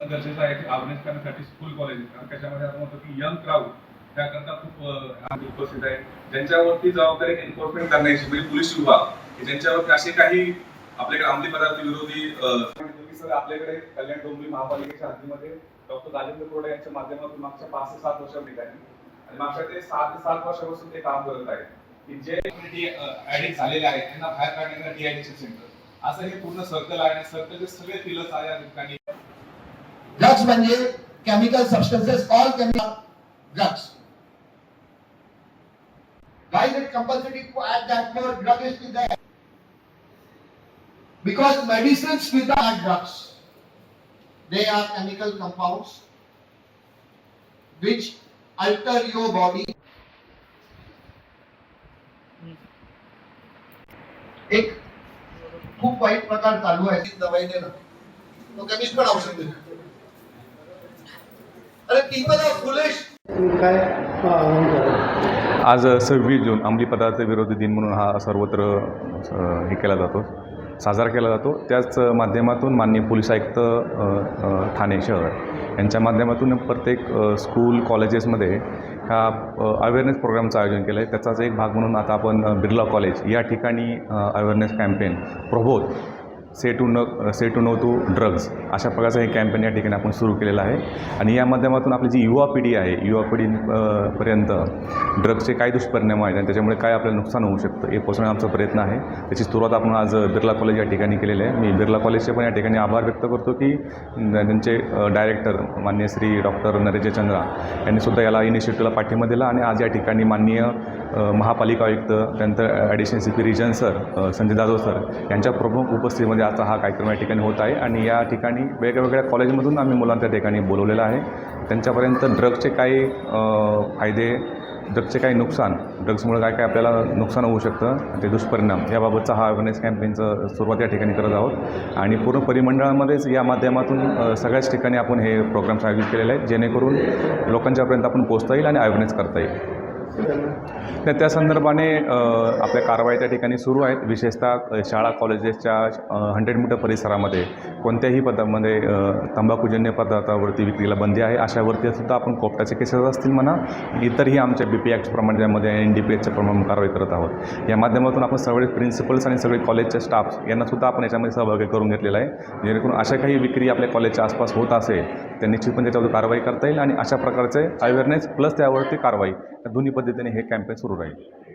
गरजेचं आहे अवेअरनेस करण्यासाठी स्कूल कॉलेज कारण त्याच्यामध्ये आपण म्हणतो की यंग क्राऊड त्याकरता खूप उपस्थित आहे. ज्यांच्यावरती जबाबदारी एन्फोर्समेंट करण्याची म्हणजे पोलीस विभाग की ज्यांच्यावरती असे काही आपल्याकडे अंमली पदार्थ विरोधी सर आपल्याकडे कल्याण डोंबिवली महापालिकेच्या हद्दीमध्ये डॉक्टर राजेंद्र कोरडे यांच्या माध्यमातून मागच्या पाच ते सात वर्षांनी आणि मागच्या ते सात ते सात वर्षापासून ते काम करत आहेत. की जे ऍडिक्ट झालेले आहेत त्यांना बाहेर काढण्याचं डिॲडिक्शन सेंटर असं हे पूर्ण सर्कल आहे आणि सर्कलचे सगळे पिलर्स आहे या ठिकाणी. ड्रग्स म्हणजे chemical substances all chemical drugs Why is it compulsory to add that more drug is in there? Because medicines without drugs, they are chemical compounds which alter your body. एक खूप वाईट प्रकार चालू आहे ती दवाई देणं तो केमिस्ट पण औषध देतो आज सव्वीस जून अंमली पदार्थ विरोधी दिन म्हणून हा सर्वत्र हे केला जातो साजरा केला जातो. त्याच माध्यमातून माननीय पोलीस आयुक्त ठाणे शहर यांच्या माध्यमातून प्रत्येक स्कूल कॉलेजेसमध्ये ह्या अवेअरनेस प्रोग्रामचं आयोजन केलं आहे त्याचाच एक भाग म्हणून आता आपण बिर्ला कॉलेज या ठिकाणी अवेअरनेस कॅम्पेन प्रबोध से टू न say to no to drugs अशा प्रकारचं हे कॅम्पेन या ठिकाणी आपण सुरू केलेलं आहे. आणि या माध्यमातून आपली जी युवा पिढी आहे युवा पिढी पर्यंत ड्रग्सचे काय दुष्परिणाम आहेत आणि त्याच्यामुळे काय आपल्याला नुकसान होऊ शकतं हे पोचवण्याचा आमचा प्रयत्न आहे. त्याची सुरुवात आपण आज बिर्ला कॉलेज या ठिकाणी केलेली आहे. मी बिर्ला कॉलेजचे पण या ठिकाणी आभार व्यक्त करतो की त्यांचे डायरेक्टर माननीय श्री डॉक्टर नरेश चंद्रा यांनी सुद्धा याला इनिशिएटिव्हला पाठिंबा दिला आणि आज या ठिकाणी माननीय महापालिका आयुक्त त्यानंतर additional C P region sir Sanjay Jadhav sir यांच्या प्रमुख उपस्थितीमध्ये आजचा हा कार्यक्रम या ठिकाणी होत आहे आणि या ठिकाणी वेगवेगळ्या कॉलेजमधून आम्ही मुलांना त्या ठिकाणी बोलवलेलं आहे. त्यांच्यापर्यंत ड्रग्सचे काही फायदे ड्रग्सचे काही नुकसान ड्रग्समुळे काय काय आपल्याला नुकसान होऊ शकतं ते दुष्परिणाम याबाबतचा हा अवेअरनेस कॅम्पेनचं सुरुवात या ठिकाणी करत आहोत. आणि पूर्ण परिमंडळामध्येच या माध्यमातून सगळ्याच ठिकाणी आपण हे प्रोग्राम्स आयोजित केलेले आहेत जेणेकरून लोकांच्यापर्यंत आपण पोचता येईल आणि अवेअरनेस करता येईल. तर त्या संदर्भाने आपल्या कारवाई त्या ठिकाणी सुरू आहेत. विशेषतः शाळा कॉलेजेसच्या हंड्रेड मीटर परिसरामध्ये कोणत्याही पदामध्ये तंबाखूजन्य पदार्थावरती विक्रीला बंदी आहे. अशावरती सुद्धा आपण कोपटाचे केसेस असतील म्हणा इतरही आमच्या बी पी ॲक्टप्रमाणे त्यामध्ये एन डी पी एचच्या प्रमाणे कारवाई करत आहोत. या माध्यमातून आपण सगळे प्रिन्सिपल्स आणि सगळे कॉलेजचे स्टाफ्स यांनासुद्धा आपण याच्यामध्ये सहभागी करून घेतलेला आहे. जेणेकरून अशा काही विक्री आपल्या कॉलेजच्या आसपास होत असेल तर निश्चितपणे त्याच्यावर कारवाई करता येईल आणि अशा प्रकारचे अवेअरनेस प्लस त्यावरती कारवाई. या दोन्ही पद्धतीने हे कॅम्पेन सुरू राहील